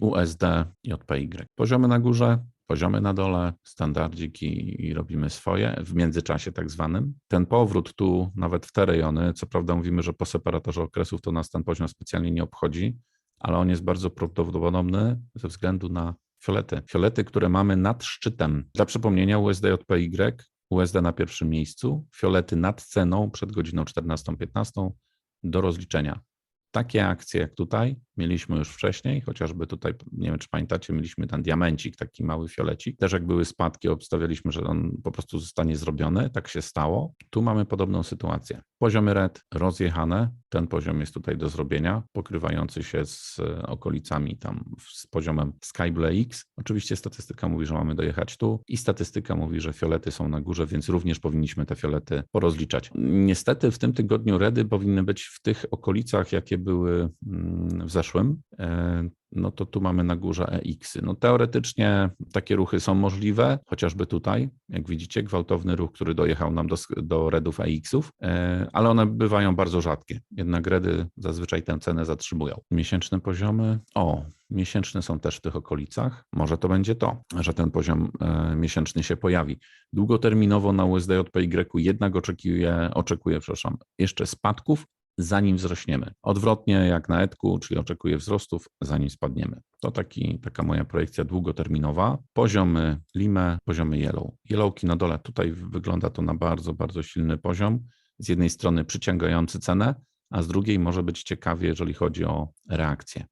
USD, JPY. Poziomy na górze, poziomy na dole, standardzik i, robimy swoje w międzyczasie tak zwanym. Ten powrót tu nawet w te rejony, co prawda mówimy, że po separatorze okresów to nas ten poziom specjalnie nie obchodzi, ale on jest bardzo prawdopodobny ze względu na fiolety. Fiolety, które mamy nad szczytem. Dla przypomnienia USD JPY, USD na pierwszym miejscu, fiolety nad ceną przed godziną 14-15 do rozliczenia. Takie akcje jak tutaj mieliśmy już wcześniej, chociażby tutaj, nie wiem czy pamiętacie, mieliśmy ten diamencik, taki mały fiolecik. Też jak były spadki, obstawialiśmy, że on po prostu zostanie zrobiony. Tak się stało. Tu mamy podobną sytuację. Poziomy red rozjechane. Ten poziom jest tutaj do zrobienia, pokrywający się z okolicami tam z poziomem Skyble X. Oczywiście statystyka mówi, że mamy dojechać tu i statystyka mówi, że fiolety są na górze, więc również powinniśmy te fiolety porozliczać. Niestety w tym tygodniu redy powinny być w tych okolicach, jakie były mm, w zeszłym e, no to tu mamy na górze EX-y. No teoretycznie takie ruchy są możliwe, chociażby tutaj, jak widzicie, gwałtowny ruch, który dojechał nam do, do redów EX-ów, e, ale one bywają bardzo rzadkie. Jednak redy zazwyczaj tę cenę zatrzymują. Miesięczne poziomy, o, miesięczne są też w tych okolicach. Może to będzie to, że ten poziom e, miesięczny się pojawi. Długoterminowo na USD JPY jednak oczekuje przepraszam, jeszcze spadków, zanim wzrośniemy. Odwrotnie jak na etku, czyli oczekuję wzrostów, zanim spadniemy. To taki, taka moja projekcja długoterminowa. Poziomy Lime, poziomy Yellow. Yellowki na dole, tutaj wygląda to na bardzo, bardzo silny poziom. Z jednej strony przyciągający cenę, a z drugiej może być ciekawie, jeżeli chodzi o reakcję.